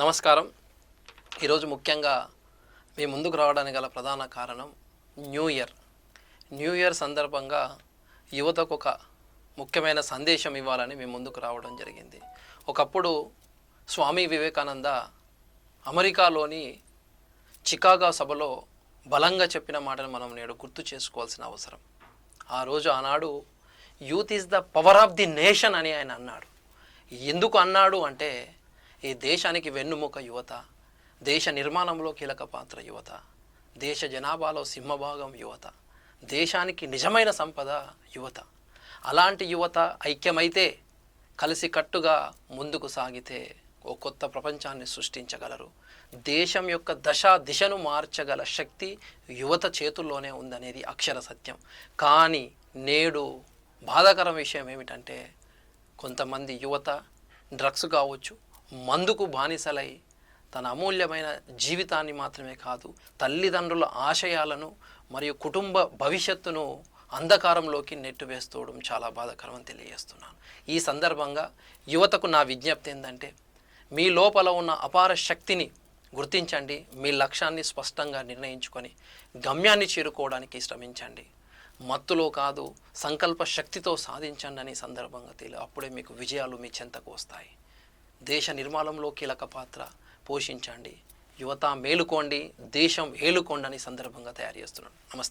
నమస్కారం. ఈరోజు ముఖ్యంగా మీ ముందుకు రావడానికి గల ప్రధాన కారణం న్యూ ఇయర్. న్యూ ఇయర్ సందర్భంగా యువతకు ఒక ముఖ్యమైన సందేశం ఇవ్వాలని మీ ముందుకు రావడం జరిగింది. ఒకప్పుడు స్వామి వివేకానంద అమెరికాలోని చికాగో సభలో బలంగా చెప్పిన మాటను మనం నేడు గుర్తు చేసుకోవాల్సిన అవసరం. ఆ రోజు ఆనాడు youth is the power of the nation అని ఆయన అన్నాడు. ఎందుకు అన్నాడు అంటే ఈ దేశానికి వెన్నుముక యువత దేశ నిర్మాణంలో కీలక పాత్ర యువత దేశ జనాభాలో సింహభాగం యువత దేశానికి నిజమైన సంపద యువత. అలాంటి యువత ఐక్యమైతే కలిసికట్టుగా ముందుకు సాగితే ఓ కొత్త ప్రపంచాన్ని సృష్టించగలరు. దేశం యొక్క దశ దిశను మార్చగల శక్తి యువత చేతుల్లోనే ఉందనేది అక్షర సత్యం. కానీ నేడు బాధాకర విషయం ఏమిటంటే కొంతమంది యువత డ్రగ్స్ కావచ్చు మందుకు బానిసలై తన అమూల్యమైన జీవితాన్ని మాత్రమే కాదు తల్లిదండ్రుల ఆశయాలను మరియు కుటుంబ భవిష్యత్తును అంధకారంలోకి నెట్టివేస్తూడడం చాలా బాధాకరం అని తెలియజేస్తున్నాను. ఈ సందర్భంగా యువతకు నా విజ్ఞప్తి ఏంటంటే మీ లోపల ఉన్న అపార శక్తిని గుర్తించండి మీ లక్ష్యాన్ని స్పష్టంగా నిర్ణయించుకొని గమ్యాన్ని చేరుకోవడానికి శ్రమించండి. మత్తులో కాదు సంకల్ప శక్తితో సాధించండి అనే సందర్భంగా తెలియ అప్పుడే మీకు విజయాలు మీ చెంతకు వస్తాయి. దేశ నిర్మాణంలో కీలక పాత్ర పోషించండి. యువత మేలుకోండి దేశం ఏలుకోండి అని సందర్భంగా తయారు చేస్తున్నాను. నమస్తే.